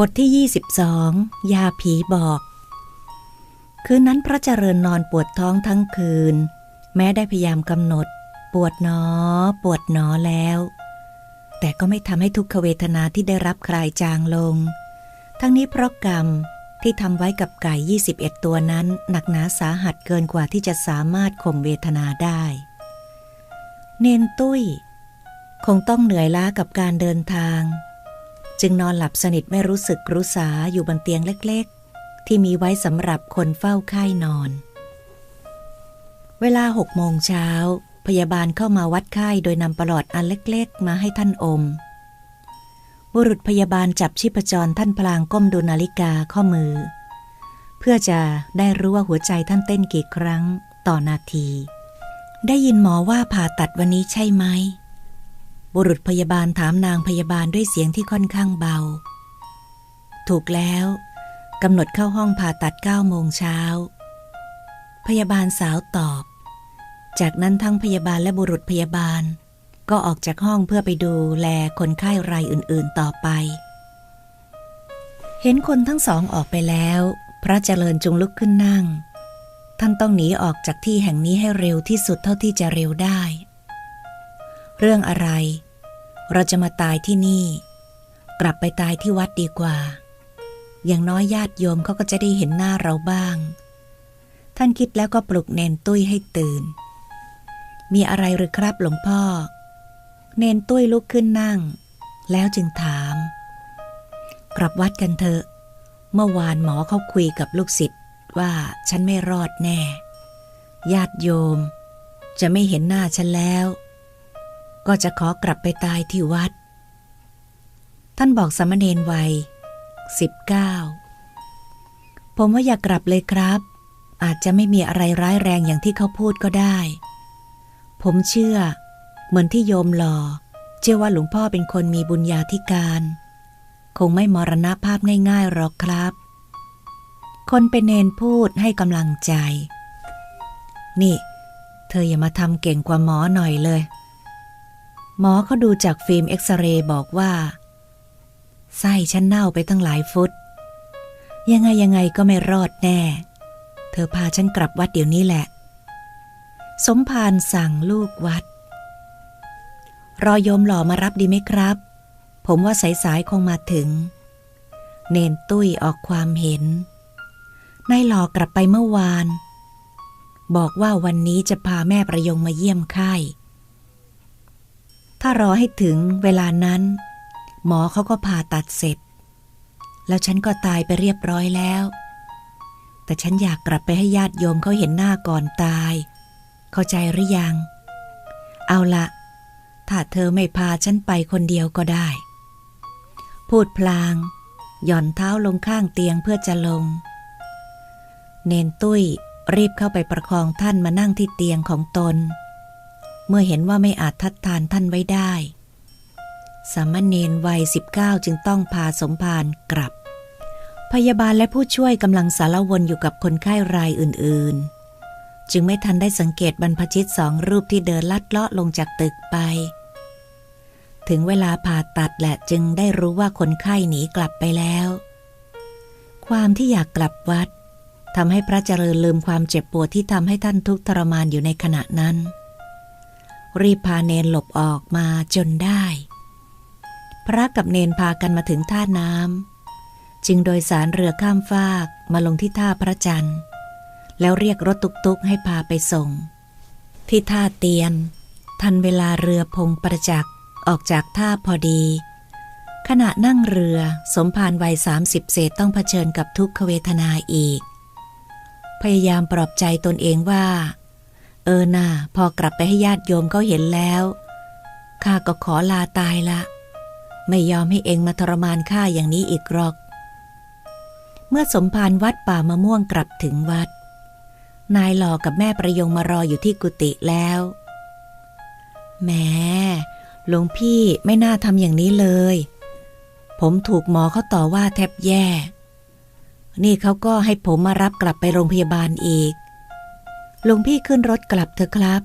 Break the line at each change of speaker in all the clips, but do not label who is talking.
บทที่ 22 ยาผีบอก คืนนั้นพระเจริญนอนปวดท้องทั้งคืน แม้ได้พยายามกำหนด ปวดหนอ ปวดหนอแล้ว แต่ก็ไม่ทำให้ทุกขเวทนาที่ได้รับคลายจางลง ทั้งนี้เพราะกรรมที่ทำไว้กับไก่ 21 ตัวนั้น หนักหนาสาหัสเกินกว่าที่จะสามารถข่มเวทนาได้ เนนตุ้ย คงต้องเหนื่อยล้ากับการเดินทาง จึงนอนหลับสนิทไม่รู้สึกรู้สาอยู่บนเตียงเล็กๆ ที่มีไว้สำหรับคนเฝ้าไข้นอน เวลาหกโมงเช้า พยาบาลเข้ามาวัดไข้โดยนำปลอดอันเล็กๆ มาให้ท่านอม บุรุษพยาบาลจับชีพจรท่านพลางก้มดูนาฬิกาข้อมือ เพื่อจะได้รู้ว่าหัวใจท่านเต้นกี่ครั้งต่อนาที ได้ยินหมอว่าผ่าตัดวันนี้ใช่ไหม บุรุษพยาบาลถามนางพยาบาลด้วยเสียงที่ค่อนข้างเบา ถูกแล้วกำหนดเข้าห้องผ่าตัดเก้าโมงเช้า พยาบาลสาวตอบ จากนั้นทั้งพยาบาลและบุรุษพยาบาล ก็ออกจากห้องเพื่อไปดูแลคนไข้รายอื่นๆต่อไป เห็นคนทั้งสองออกไปแล้ว พระเจริญจงลุกขึ้นนั่ง ท่านต้องหนีออกจากที่แห่งนี้ให้เร็วที่สุดเท่าที่จะเร็วได้ เรื่องอะไร เราจะมาตายที่นี่ กลับไปตายที่วัดดีกว่า อย่างน้อยญาติโยมเขาก็จะได้เห็นหน้าเราบ้าง ท่านคิดแล้วก็ปลุกเนนตุ้ยให้ตื่น มีอะไรหรือครับหลวงพ่อ เนนตุ้ยลุกขึ้นนั่ง แล้วจึงถาม กลับวัดกันเถอะ เมื่อวานหมอเขาคุยกับลูกศิษย์ว่าฉันไม่รอดแน่ ญาติโยม จะไม่เห็นหน้าฉันแล้ว ก็จะขอกลับไปตายที่วัด ท่านบอกสมณเณรวัยสิบเก้าผมว่าอย่ากกลับเลยครับ อาจจะไม่มีอะไรร้ายแรงอย่างที่เขาพูดก็ได้ ผมเชื่อ เหมือนที่โยมหลอเชื่อว่าหลวงพ่อเป็นคนมีบุญญาธิการ คงไม่มรณภาพง่ายๆหรอกครับ คนเป็นเนนพูดให้กำลังใจ นี่ เธออย่ามาทำเก่งกว่าหมอหน่อยเลย หมอเขาดูจากฟิล์มเอ็กซเรย์บอกว่า ไส้ฉันเน่าไปตั้งหลายฟุต ยังไงยังไงก็ไม่รอดแน่ เธอพาฉันกลับวัดเดี๋ยวนี้แหละ สมภารสั่งลูกวัด รอยมหล่อมารับดีไหมครับ ผมว่าสายๆคงมาถึง เนนตุ้ยออกความเห็นนายหล่อกลับไปเมื่อวาน บอกว่าวันนี้จะพาแม่ประยงมาเยี่ยมไข้ ถ้ารอให้ถึงเวลานั้น หมอเขาก็ผ่าตัดเสร็จ แล้วฉันก็ตายไปเรียบร้อยแล้ว แต่ฉันอยากกลับไปให้ญาติโยมเขาเห็นหน้าก่อนตาย เข้าใจหรือยัง เอาละถ้าเธอไม่พาฉันไปคนเดียวก็ได้ พูดพลาง หย่อนเท้าลงข้างเตียงเพื่อจะลง เนนตุ้ยรีบเข้าไปประคองท่านมานั่งที่เตียงของตน เมื่อเห็นว่าไม่อาจทัดทานท่านไว้ได้ สามเณรวัยสิบเก้าจึงต้องพาสมภารกลับ พยาบาลและผู้ช่วยกำลังสารวนอยู่กับคนไข้รายอื่น ๆ จึงไม่ทันได้สังเกตบรรพชิตสองรูปที่เดินลัดเลาะลงจากตึกไป ถึงเวลาผ่าตัดแหละจึงได้รู้ว่าคนไข้หนีกลับไปแล้ว ความที่อยากกลับวัดทำให้พระเจริญลืมความเจ็บปวดที่ทำให้ท่านทุกข์ทรมานอยู่ในขณะนั้น รีบพาเนนหลบออกมาจนได้ พระกับเนนพากันมาถึงท่าน้ำจึงโดยสารเรือข้ามฟากมาลงที่ท่าพระจันทร์ แล้วเรียกรถตุกๆให้พาไปส่ง ที่ท่าเตียน ทันเวลาเรือพงประจักษ์ออกจากท่าพอดี ขณะนั่งเรือสมภารวัยสามสิบเศษต้องเผชิญกับทุกขเวทนาอีก พยายามปลอบใจตนเองว่า เออน่าพอกลับไปให้ญาติโยมเขาเห็นแล้วข้าก็ขอลาตายละ ไม่ยอมให้เองมาทรมานข้าอย่างนี้อีกหรอก เมื่อสมภารวัดป่ามะม่วงกลับถึงวัด นายหล่อกับแม่ประยงมารออยู่ที่กุฏิแล้วแหมหลวงพี่ไม่น่าทำอย่างนี้เลย ผมถูกหมอเขาต่อว่าแทบแย่ นี่เขาก็ให้ผมมารับกลับไปโรงพยาบาลอีก หลวงพี่ขึ้นรถกลับเถอะครับ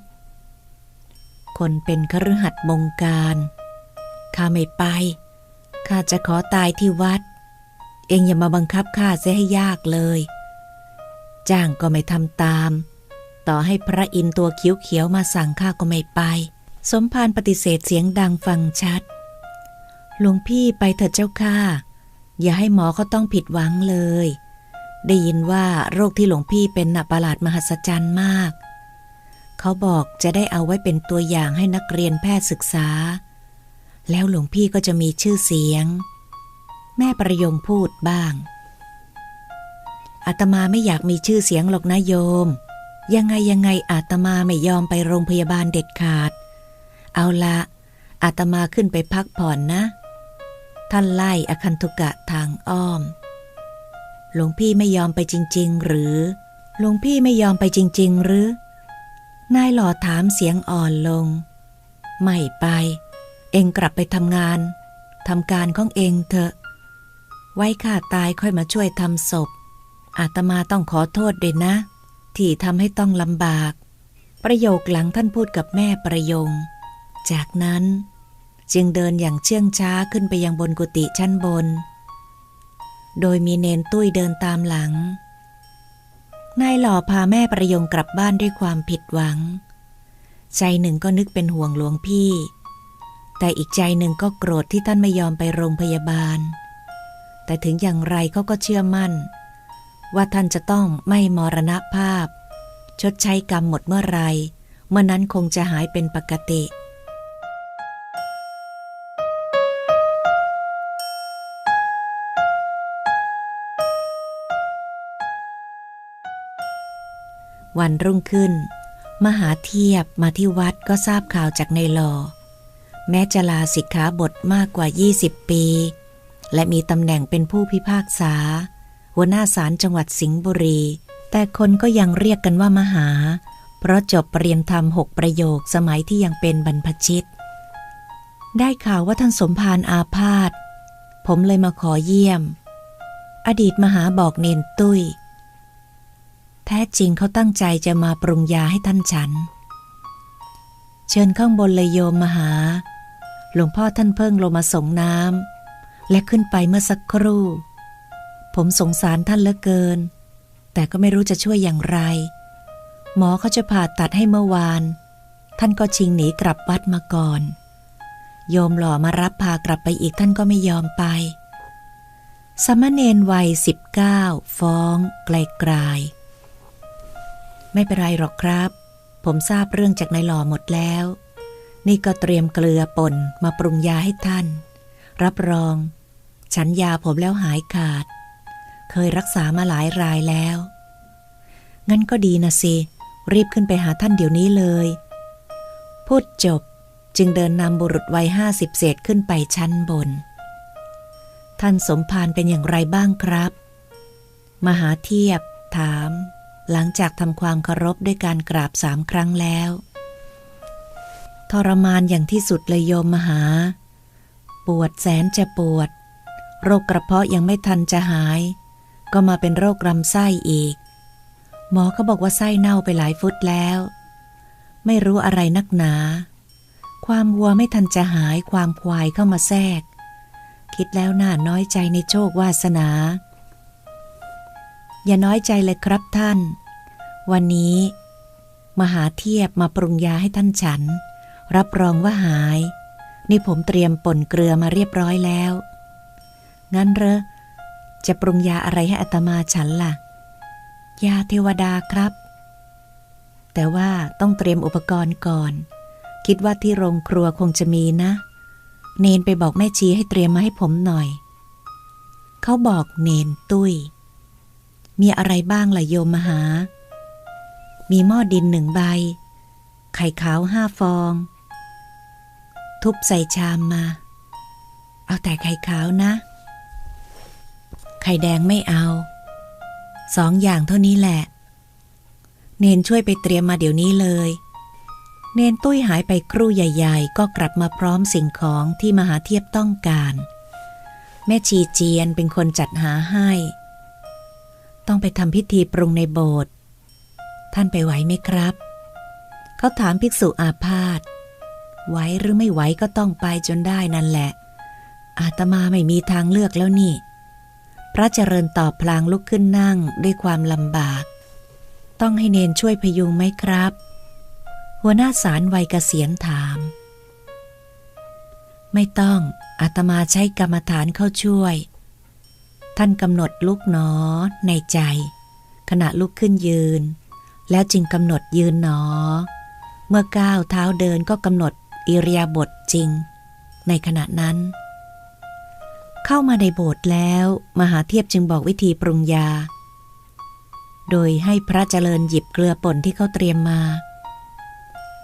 คนเป็นคฤหัสถ์บงการข้าไม่ไป ข้าจะขอตายที่วัด เองอย่ามาบังคับข้าเสียให้ยากเลย จ้างก็ไม่ทำตาม ต่อให้พระอินตัวเขียวๆมาสั่งข้าก็ไม่ไป สมภารปฏิเสธเสียงดังฟังชัด หลวงพี่ไปเถิดเจ้าค่ะอย่าให้หมอเขาต้องผิดหวังเลย ได้ยินว่าโรคที่หลวงพี่เป็นน่ะประหลาดมหัศจรรย์มาก เขาบอกจะได้เอาไว้เป็นตัวอย่างให้นักเรียนแพทย์ศึกษา แล้วหลวงพี่ก็จะมีชื่อเสียง แม่ประยงพูดบ้างอาตมาไม่อยากมีชื่อเสียงหรอกนะโยม ยังไงยังไงอาตมาไม่ยอมไปโรงพยาบาลเด็ดขาด เอาละอาตมาขึ้นไปพักผ่อนนะ ท่านไล่อคันตุกะทางอ้อม หลวงพี่ไม่ยอมไปจริง ๆ หรือ หลวงพี่ไม่ยอมไปจริง ๆ หรือ นายหล่อถามเสียงอ่อนลง ไม่ไป เองกลับไปทำงานทำการของเองเถอะ ไว้ข้าตายค่อยมาช่วยทำศพ อาตมาต้องขอโทษด้วยนะ ที่ทำให้ต้องลำบาก ประโยคหลังท่านพูดกับแม่ประยง จากนั้น จึงเดินอย่างเชื่องช้าขึ้นไปยังบนกุฏิชั้นบน โดยมีเนนตุ้ยเดินตามหลัง นายหล่อพาแม่ประยงกลับบ้านด้วยความผิดหวัง ใจหนึ่งก็นึกเป็นห่วงหลวงพี่ แต่อีกใจหนึ่งก็โกรธที่ท่านไม่ยอมไปโรงพยาบาล แต่ถึงอย่างไรเขาก็เชื่อมั่น ว่าท่านจะต้องไม่มรณภาพ ชดใช้กรรมหมดเมื่อไรเมื่อนั้นคงจะหายเป็นปกติ วันรุ่งขึ้น มหาเทียบมาที่วัดก็ทราบข่าวจากในหลอ แม้จะลาสิกขาบทมากกว่า 20 ปี และมีตำแหน่งเป็นผู้พิพากษา หัวหน้าศาลจังหวัดสิงห์บุรี แต่คนก็ยังเรียกกันว่ามหา เพราะจบปรริญญาธรรมหกประโยคสมัยที่ยังเป็นบรรพชิต ได้ข่าวว่าท่านสมภารอาพาธผมเลยมาขอเยี่ยม อดีตมหาบอกเนนตุ้ย แท้จริงเขาตั้งใจจะมาปรุงยาให้ท่านฉัน เชิญข้างบนเลยโยมมหา หลวงพ่อท่านเพิ่งลงมาส่งน้ำและขึ้นไปเมื่อสักครู่ ผมสงสารท่านเหลือเกิน แต่ก็ไม่รู้จะช่วยอย่างไร หมอเขาจะผ่าตัดให้เมื่อวาน ท่านก็ชิงหนีกลับวัดมาก่อน โยมหล่อมารับพากลับไปอีกท่านก็ไม่ยอมไปสมณเณรวัยสิบเก้าฟ้องไกลๆ ไม่เป็นไรหรอกครับ ผมทราบเรื่องจากนายหล่อหมดแล้ว นี่ก็เตรียมเกลือป่นมาปรุงยาให้ท่าน รับรอง ฉันยาผมแล้วหายขาด เคยรักษามาหลายรายแล้ว งั้นก็ดีนะสิ รีบขึ้นไปหาท่านเดี๋ยวนี้เลย พูดจบจึงเดินนำบุรุษวัยห้าสิบเศษขึ้นไปชั้นบน ท่านสมภารเป็นอย่างไรบ้างครับ มหาเทียบถาม หลังจากทำความเคารพด้วยการกราบสามครั้งแล้ว ทรมานอย่างที่สุดเลยโยมมหา ปวดแสนจะปวด โรคกระเพาะยังไม่ทันจะหาย ก็มาเป็นโรคลำไส้อีก หมอก็บอกว่าไส้เน่าไปหลายฟุตแล้ว ไม่รู้อะไรนักหนา ความวัวไม่ทันจะหายความควายเข้ามาแทรก คิดแล้วน่าน้อยใจในโชควาสนา อย่าน้อยใจเลยครับท่าน วันนี้ มหาเทียบมาปรุงยาให้ท่านฉัน รับรองว่าหาย นี่ผมเตรียมป่นเกลือมาเรียบร้อยแล้ว งั้นเหรอ จะปรุงยาอะไรให้อัตมาฉันล่ะ ยาเทวดาครับ แต่ว่าต้องเตรียมอุปกรณ์ก่อน คิดว่าที่โรงครัวคงจะมีนะ เนนไปบอกแม่ชีให้เตรียมมาให้ผมหน่อย เขาบอกเนนตุ้ย มีอะไรบ้างล่ะโยมมหา มีหม้อดินหนึ่งใบ ไข่ขาวห้าฟอง ทุบใส่ชามมา เอาแต่ไข่ขาวนะ ไข่แดงไม่เอา สองอย่างเท่านี้แหละ เนนช่วยไปเตรียมมาเดี๋ยวนี้เลย เนนตุ้ยหายไปครู่ใหญ่ ๆ ก็กลับมาพร้อมสิ่งของที่มหาเทียบต้องการ แม่ชีเจียนเป็นคนจัดหาให้ ต้องไปทำพิธีปรุงในโบสถ์ท่านไปไหวไหมครับ เขาถามภิกษุอาพาธไหวหรือไม่ไหวก็ต้องไปจนได้นั่นแหละ อาตมาไม่มีทางเลือกแล้วนี่ พระเจริญตอบพลางลุกขึ้นนั่งด้วยความลำบาก ต้องให้เนนช่วยพยุงไหมครับ หัวหน้าสารวัยเกษียณถาม ไม่ต้องอาตมาใช้กรรมฐานเข้าช่วย ท่านกำหนดลุกหนอในใจ ขณะลุกขึ้นยืน แล้วจึงกำหนดยืนหนอ เมื่อก้าวเท้าเดินก็กำหนดอิริยาบถจริง ในขณะนั้น เข้ามาในโบสถ์แล้วมหาเทียบจึงบอกวิธีปรุงยา โดยให้พระเจริญหยิบเกลือป่นที่เขาเตรียมมา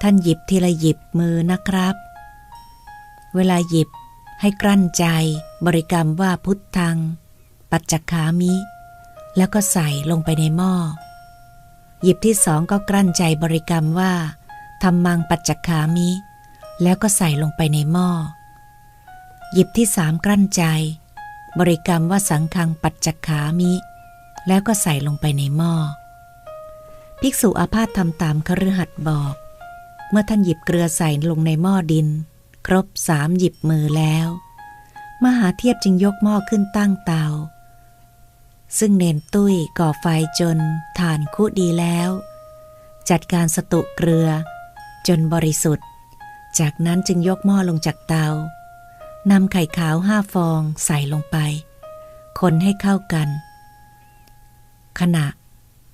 ท่านหยิบทีละหยิบมือนะครับ เวลาหยิบให้กลั้นใจบริกรรมว่าพุทธัง ปัจจคามิ แล้วก็ใส่ลงไปในหม้อ หยิบที่สองก็กลั้นใจบริกรรมว่าธรรมังปัจจคามิ แล้วก็ใส่ลงไปในหม้อ หยิบที่สามกลั้นใจ บริกรรมว่าสังฆังปัจจคามิ แล้วก็ใส่ลงไปในหม้อ ภิกษุอาพาธทำตามคฤหัสถ์บอก เมื่อท่านหยิบเกลือใส่ลงในหม้อดิน ครบสามหยิบมือแล้ว มหาเทียบจึงยกหม้อขึ้นตั้งเตา ซึ่งเนนตุ้ยก่อไฟจนฐานคุดีแล้ว จัดการสตุเกลือ จนบริสุทธิ์ จากนั้นจึงยกหม้อลงจากเตานำไข่ขาวห้าฟองใส่ลงไป คนให้เข้ากัน ขณะ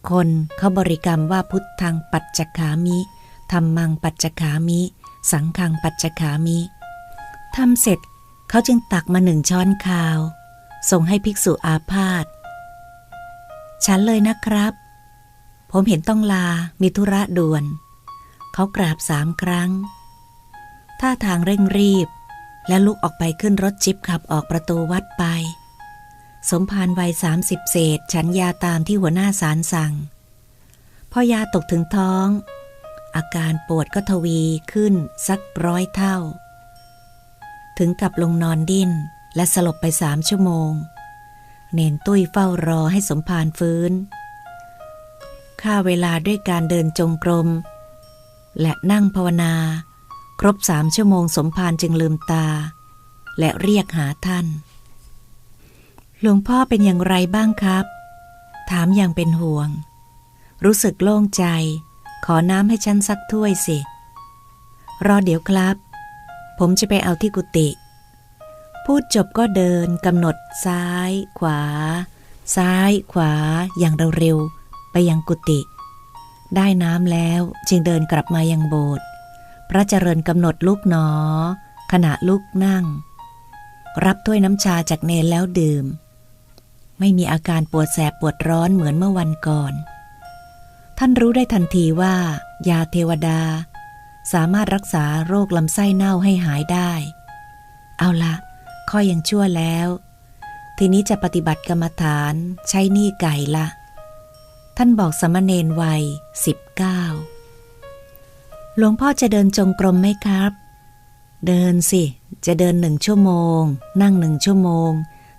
คนเขาบริกรรมว่าพุทธังปัจจคามิธรรมังปัจจคามิ สังฆังปัจจคามิทำเสร็จเขาจึงตักมาหนึ่งช้อนข้าว ส่งให้ภิกษุอาพาธ ฉันเลยนะครับ ผมเห็นต้องลา มีธุระด่วน เขากราบสามครั้ง ท่าทางเร่งรีบ และลุกออกไปขึ้นรถจิบขับออกประตูวัดไป สมภารวัยสามสิบเศษ ฉันยาตามที่หัวหน้าสารสั่ง พอยาตกถึงท้อง อาการปวดก็ทวีขึ้นสักร้อยเท่า ถึงกับลงนอนดิ้นและสลบไปสามชั่วโมง เนนตุ้ยเฝ้ารอให้สมภารฟื้นค่าเวลาด้วยการเดินจงกรม และนั่งภาวนา ครบสามชั่วโมงสมภารจึงลืมตา และเรียกหาท่าน หลวงพ่อเป็นอย่างไรบ้างครับ ถามอย่างเป็นห่วง รู้สึกโล่งใจ ขอน้ำให้ฉันสักถ้วยสิ รอเดี๋ยวครับ ผมจะไปเอาที่กุฏิ พูดจบก็เดินกำหนดซ้าย ขวา ซ้าย ขวา อย่างเร็วๆไปยังกุฏิได้น้ำแล้วจึงเดินกลับมายังโบสถ์พระเจริญกำหนดลุกหนอ ขณะลุกนั่ง รับถ้วยน้ำชาจากเนนแล้วดื่ม ไม่มีอาการปวดแสบปวดร้อนเหมือนเมื่อวันก่อน ท่านรู้ได้ทันทีว่า ยาเทวดา สามารถรักษาโรคลำไส้เน่าให้หายได้ เอาละ ข้อยังชั่วแล้ว ทีนี้จะปฏิบัติกรรมฐานใช้หนี้ไก่ละท่านบอกสมณเณรวัยสิบเก้าหลวงพ่อจะเดินจงกรมไหมครับ เดินสิ จะเดินหนึ่งชั่วโมง นั่งหนึ่งชั่วโมง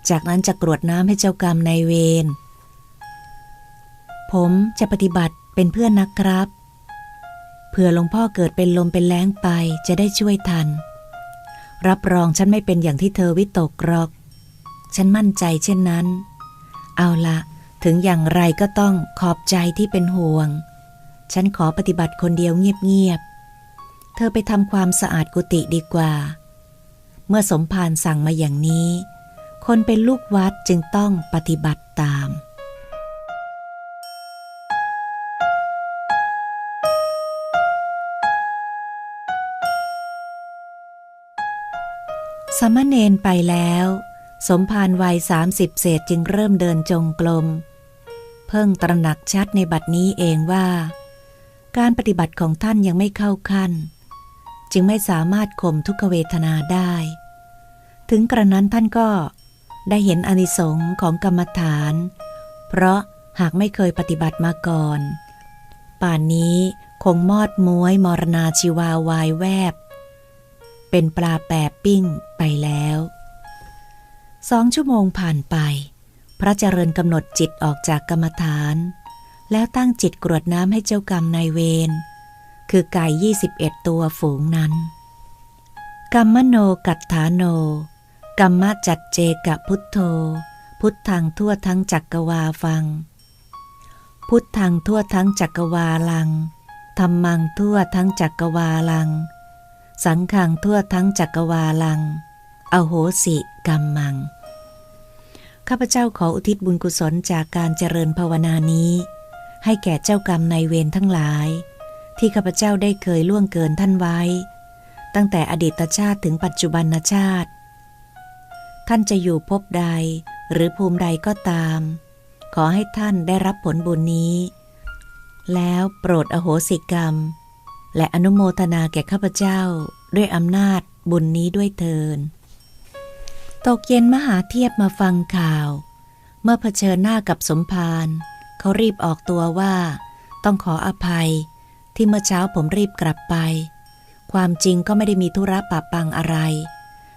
จากนั้นจะกรวดน้ำให้เจ้ากรรมในายเวร ผมจะปฏิบัติเป็นเพื่อนนะครับ เผื่อหลวงพ่อเกิดเป็นลมเป็นแรงไปจะได้ช่วยทัน รับรองฉันไม่เป็นอย่างที่เธอวิตกหรอก ฉันมั่นใจเช่นนั้น เอาละถึงอย่างไรก็ต้องขอบใจที่เป็นห่วง ฉันขอปฏิบัติคนเดียวเงียบๆ เธอไปทำความสะอาดกุฏิดีกว่า เมื่อสมภารสั่งมาอย่างนี้ คนเป็นลูกวัดจึงต้องปฏิบัติตาม สามเณรไปแล้ว สมภารวัยสามสิบเศษจึงเริ่มเดินจงกรมเพิ่งตระหนักชัดในบัดนี้เองว่า การปฏิบัติของท่านยังไม่เข้าขั้น จึงไม่สามารถข่มทุกขเวทนาได้ ถึงกระนั้นท่านก็ได้เห็นอนิสงค์ของกรรมฐาน เพราะหากไม่เคยปฏิบัติมาก่อน ป่านนี้คงมอดม้วยมรณาชีวาวายแวบ เป็นปลาแปบปิ้ง ไปแล้วสองชั่วโมงผ่านไป พระเจริญกำหนดจิตออกจากกรรมฐาน แล้วตั้งจิตกรวดน้ำให้เจ้ากรรมนายเวรคือไก่ยี่สิบเอ็ดตัวฝูงนั้น กรรมโนกัตถาโน กรรมจัดเจกะพุทโธโพพุทธังทั่วทั้งจักกรวาฟัง พุทธังทั่วทั้งจักรวาลังธรรมังทั่วทั้งจักรวาลัง สังขังทั่วทั้งจักรวาลัง อโหสิกรรมมัง ข้าพเจ้าขออุทิศบุญกุศลจากการเจริญภาวนานี้ ให้แก่เจ้ากรรมในเวรทั้งหลาย ที่ข้าพเจ้าได้เคยล่วงเกินท่านไว้ ตั้งแต่อดีตชาติถึงปัจจุบันชาติ ท่านจะอยู่ภพใดหรือภูมิใดก็ตาม ขอให้ท่านได้รับผลบุญนี้ แล้วโปรดอโหสิกรรม และอนุโมทนาแก่ข้าพเจ้าด้วยอำนาจบุญนี้ด้วยเทิน ตกเย็นมหาเทียบมาฟังข่าว เมื่อเผชิญหน้ากับสมภารเขารีบออกตัวว่า ต้องขออภัย ที่เมื่อเช้าผมรีบกลับไป ความจริงก็ไม่ได้มีธุระปะปังอะไร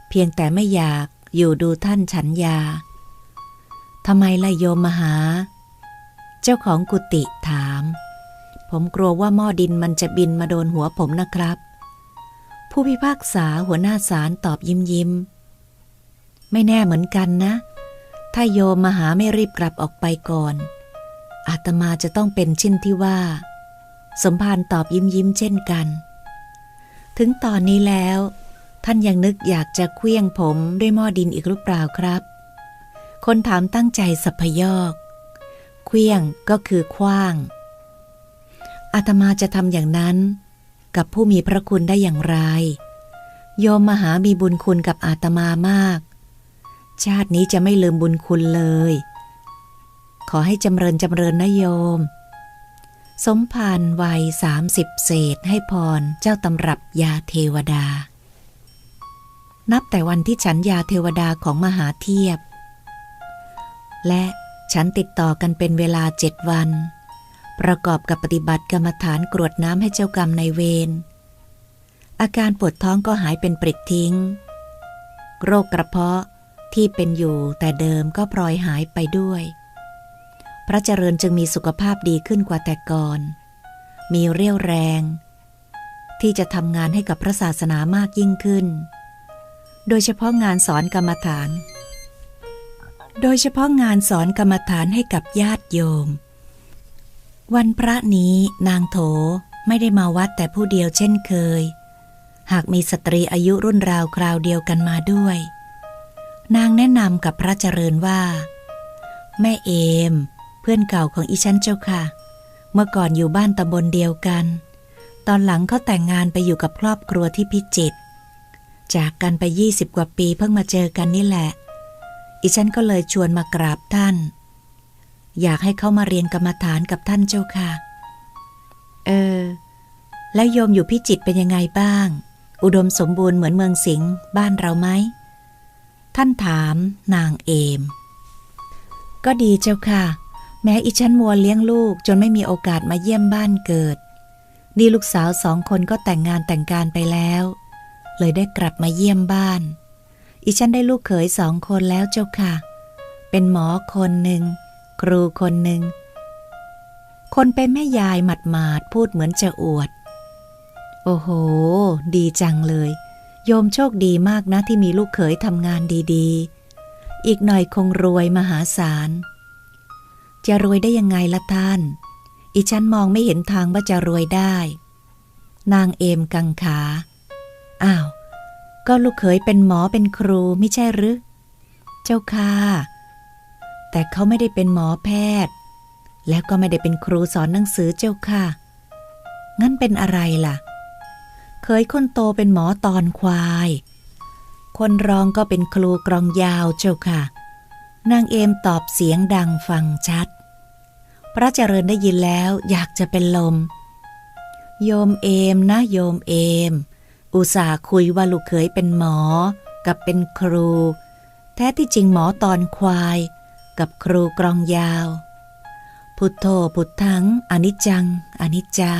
เพียงแต่ไม่อยากอยู่ดูท่านฉันยาทำไมล่ะโยมมหา เจ้าของกุฏิถาม ผมกลัวว่าหม้อดินมันจะบินมาโดนหัวผมนะครับ ผู้พิพากษาหัวหน้าศาลตอบยิ้มยิ้ม ไม่แน่เหมือนกันนะ ถ้าโยมมหาไม่รีบกลับออกไปก่อน อาตมาจะต้องเป็นชิ้นที่ว่า สมภารตอบยิ้มยิ้มเช่นกัน ถึงตอนนี้แล้ว ท่านยังนึกอยากจะเคลี้ยงผมด้วยหม้อดินอีกหรือเปล่าครับ คนถามตั้งใจสัพยอกเคลี้ยงก็คือคว้าง อาตมาจะทำอย่างนั้น กับผู้มีพระคุณได้อย่างไร โยมมหามีบุญคุณกับอาตมามาก ชาตินี้จะไม่ลืมบุญคุณเลย ขอให้จำเริญจำเริญนะโยม สมภารวัยสามสิบเศษให้พรเจ้าตำรับยาเทวดา นับแต่วันที่ฉันยาเทวดาของมหาเทียบ และฉันติดต่อกันเป็นเวลาเจ็ดวัน ประกอบกับปฏิบัติกรรมฐานกรวดน้ำให้เจ้ากรรมในเวร อาการปวดท้องก็หายเป็นปริดทิ้ง โรคกระเพาะ ที่เป็นอยู่แต่เดิมก็พลอยหายไปด้วย พระเจริญจึงมีสุขภาพดีขึ้นกว่าแต่ก่อน มีเรี่ยวแรง ที่จะทำงานให้กับพระศาสนามากยิ่งขึ้น โดยเฉพาะงานสอนกรรมฐาน โดยเฉพาะงานสอนกรรมฐานให้กับญาติโยม วันพระนี้นางโถไม่ได้มาวัดแต่ผู้เดียวเช่นเคย หากมีสตรีอายุรุ่นราวคราวเดียวกันมาด้วย นางแนะนำกับพระเจริญว่า แม่เอม เพื่อนเก่าของอีฉันเจ้าค่ะ เมื่อก่อนอยู่บ้านตำบลเดียวกัน ตอนหลังเขาแต่งงานไปอยู่กับครอบครัวที่พิจิตรจากกันไปยี่สิบกว่าปีเพิ่งมาเจอกันนี่แหละ อีฉันก็เลยชวนมากราบท่าน อยากให้เขามาเรียนกรรมฐานกับท่านเจ้าค่ะ เออ แล้วโยมอยู่พิจิตเป็นยังไงบ้าง อุดมสมบูรณ์เหมือนเมืองสิงห์บ้านเราไหม ท่านถามนางเอม ก็ดีเจ้าค่ะ แม้อีฉันมัวเลี้ยงลูกจนไม่มีโอกาสมาเยี่ยมบ้านเกิดดีลูกสาวสองคนก็แต่งงานแต่งการไปแล้ว เลยได้กลับมาเยี่ยมบ้าน อีฉันได้ลูกเขยสองคนแล้วเจ้าค่ะ เป็นหมอคนหนึ่ง ครูคนหนึ่ง คนเป็นแม่ยายหมัดหมาดพูดเหมือนจะอวด โอ้โห ดีจังเลย โยมโชคดีมากนะที่มีลูกเขยทำงานดีๆ อีกหน่อยคงรวยมหาศาล จะรวยได้ยังไงละท่าน อีฉันมองไม่เห็นทางว่าจะรวยได้ นางเอมกังขา อ้าว ก็ลูกเขยเป็นหมอเป็นครูไม่ใช่หรือ เจ้าค่ะ แต่เขาไม่ได้เป็นหมอแพทย์ แล้วก็ไม่ได้เป็นครูสอนหนังสือเจ้าค่ะ งั้นเป็นอะไรล่ะเคยคนโตเป็นหมอตอนควาย คนรองก็เป็นครูกรองยาวเจ้าค่ะ นางเอมตอบเสียงดังฟังชัด พระเจริญได้ยินแล้วอยากจะเป็นลม โยมเอมนะโยมเอม อุตส่าห์คุยว่าลูกเขยเป็นหมอ กับเป็นครู แท้ที่จริงหมอตอนควาย กับครูกรองยาว พุทโธพุทธังอนิจจัง อนิจจา